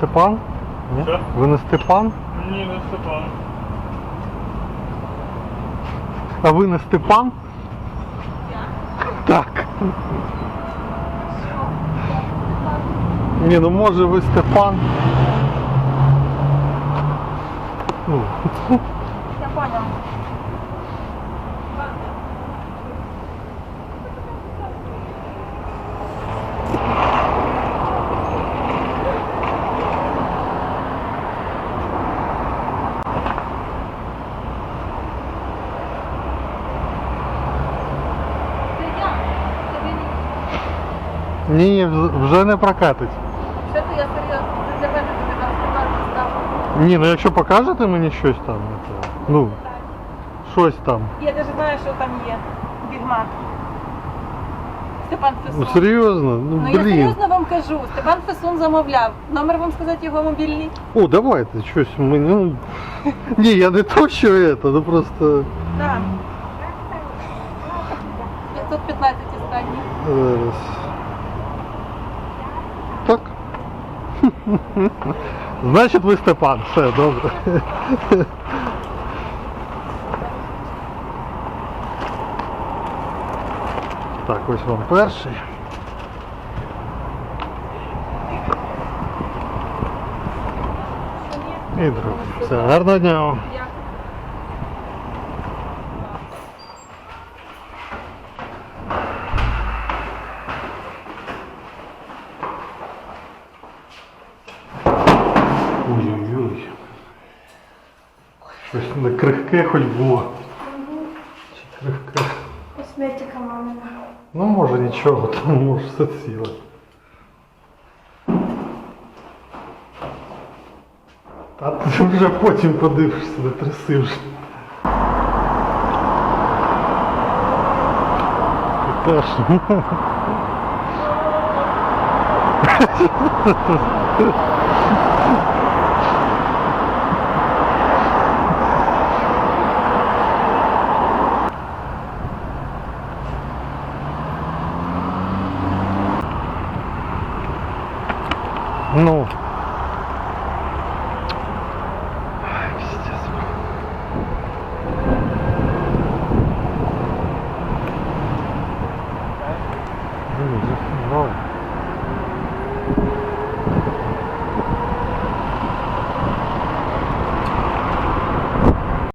Степан? Ні? Що? Ви не Степан? Ні, не Степан. А ви не Степан? Так. Ні, ну може ви Степан. Ну, Я понял. Ні. вже не прокатить. Що ти, я серйозно? Для мене став. Ні, ну якщо покажете мені щось там, то, ну, щось там. Я навіть знаю, що там є. Бігмак. Степан Фесун. Ну серйозно? Ну Ну я блін. серйозно вам кажу, Степан Фесун замовляв. Номер вам сказати його мобільний? О, давайте, щось мені. Ну, ні, я не то, що це, ну просто. Так. 515 останній. Зараз. Так. Значить ви Степан, все, добре. Так, ось вам перший. І другий. Все, гарного дня вам. Ой-ой-ой. Щось не крихке хоч було. Чи крихке? Косметика мамина. Ну може нічого, там може все ціле. Та ти вже потім подивишся, не тряси вже. Теж. Ну